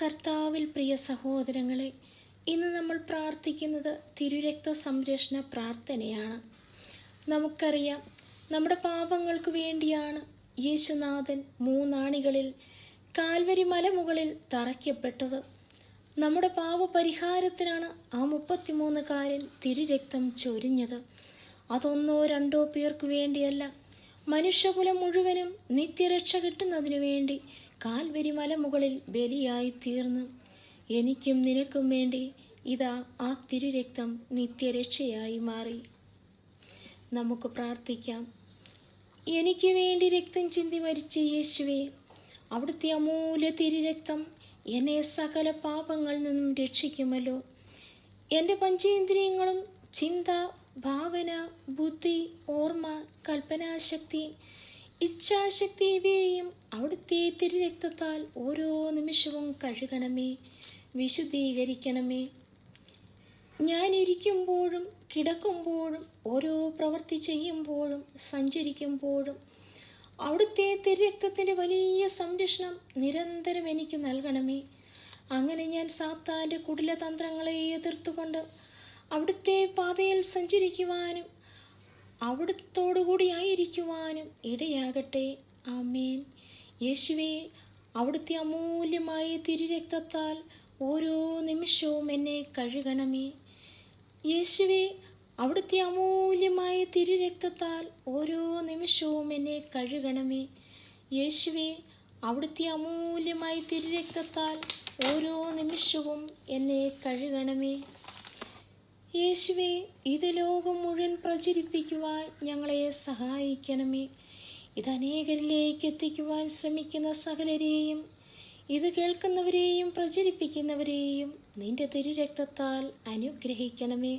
കർത്താവിൽ പ്രിയ സഹോദരങ്ങളെ ഇന്ന് നമ്മൾ പ്രാർത്ഥിക്കുന്നത് തിരുരക്ത സംരക്ഷണ പ്രാർത്ഥനയാണ്. നമുക്കറിയാം നമ്മുടെ പാപങ്ങൾക്ക് വേണ്ടിയാണ് യേശുനാഥൻ മൂന്നാണികളിൽ കാൽവരി മലമുകളിൽ തറയ്ക്കപ്പെട്ടത്. നമ്മുടെ പാപപരിഹാരത്തിനാണ് ആ മുപ്പത്തിമൂന്നുകാരൻ തിരുരക്തം ചൊരിഞ്ഞത്. അതൊന്നോ രണ്ടോ പേർക്ക് വേണ്ടിയല്ല മനുഷ്യകുലം മുഴുവനും നിത്യരക്ഷ കിട്ടുന്നതിനു വേണ്ടി കാൽവരി മലമുകളിൽ ബലിയായി തീർന്നു. എനിക്കും നിനക്കും വേണ്ടി ഇതാ ആ തിരുരക്തം നിത്യരക്ഷയായി മാറി. നമുക്ക് പ്രാർത്ഥിക്കാം. എനിക്ക് വേണ്ടി രക്തം ചിന്തി മരിച്ച യേശുവേ അവിടുത്തെ അമൂല്യ തിരുരക്തം എന്നെ സകല പാപങ്ങളിൽ നിന്നും രക്ഷിക്കുമല്ലോ. എന്റെ പഞ്ചേന്ദ്രിയങ്ങളും ചിന്ത ഭാവന ബുദ്ധി ഓർമ്മ കൽപ്പനാശക്തി ഇച്ഛാശക്തി ഇവയെയും അവിടുത്തെ തിരുരക്തത്താൽ ഓരോ നിമിഷവും കഴുകണമേ വിശുദ്ധീകരിക്കണമേ. ഞാൻ ഇരിക്കുമ്പോഴും കിടക്കുമ്പോഴും ഓരോ പ്രവൃത്തി ചെയ്യുമ്പോഴും സഞ്ചരിക്കുമ്പോഴും അവിടുത്തെ തിരുരക്തത്തിന്റെ വലിയ സംരക്ഷണം നിരന്തരം എനിക്ക് നൽകണമേ. അങ്ങനെ ഞാൻ സാത്താന്റെ കുടിലതന്ത്രങ്ങളെ എതിർത്തുകൊണ്ട് അവിടുത്തെ പാതയിൽ സഞ്ചരിക്കുവാനും അവിടുത്തോടുകൂടിയായിരിക്കുവാനും ഇടയാകട്ടെ. ആമേൻ. യേശുവെ അവിടുത്തെ അമൂല്യമായ തിരുരക്തത്താൽ ഓരോ നിമിഷവും എന്നെ കഴുകണമേ. യേശുവെ അവിടുത്തെ അമൂല്യമായ തിരുരക്തത്താൽ ഓരോ നിമിഷവും എന്നെ കഴുകണമേ. യേശുവെ അവിടുത്തെ അമൂല്യമായ തിരുരക്തത്താൽ ഓരോ നിമിഷവും എന്നെ കഴുകണമേ. യേശുവേ ഇത് ലോകം മുഴുവൻ പ്രചരിപ്പിക്കുവാൻ ഞങ്ങളെ സഹായിക്കണമേ. ഇത് അനേകരിലേക്ക് എത്തിക്കുവാൻ ശ്രമിക്കുന്ന സകലരെയും ഇത് കേൾക്കുന്നവരെയും പ്രചരിപ്പിക്കുന്നവരെയും നിന്റെ തിരുരക്തത്താൽ അനുഗ്രഹിക്കണമേ.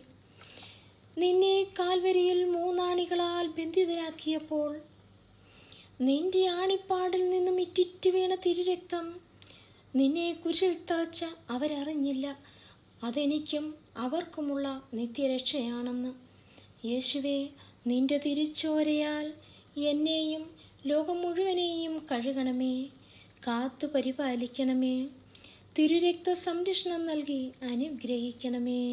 നിന്നെ കാൽവരിയിൽ മൂന്നാണികളാൽ ബന്ധിതരാക്കിയപ്പോൾ നിന്റെ ആണിപ്പാടിൽ നിന്നും ഇറ്റിറ്റ് വീണ തിരുരക്തം നിന്നെ കുരിശിൽ തറച്ച അവരറിഞ്ഞില്ല. അതെനിക്കും അവർക്കുമുള്ള നിത്യരക്ഷയാണെന്ന്. യേശുവെ നിന്റെ തിരിച്ചോരയാൽ എന്നെയും ലോകം മുഴുവനെയും കഴുകണമേ കാത്തു പരിപാലിക്കണമേ തിരുരക്ത സംരക്ഷണം നൽകി അനുഗ്രഹിക്കണമേ.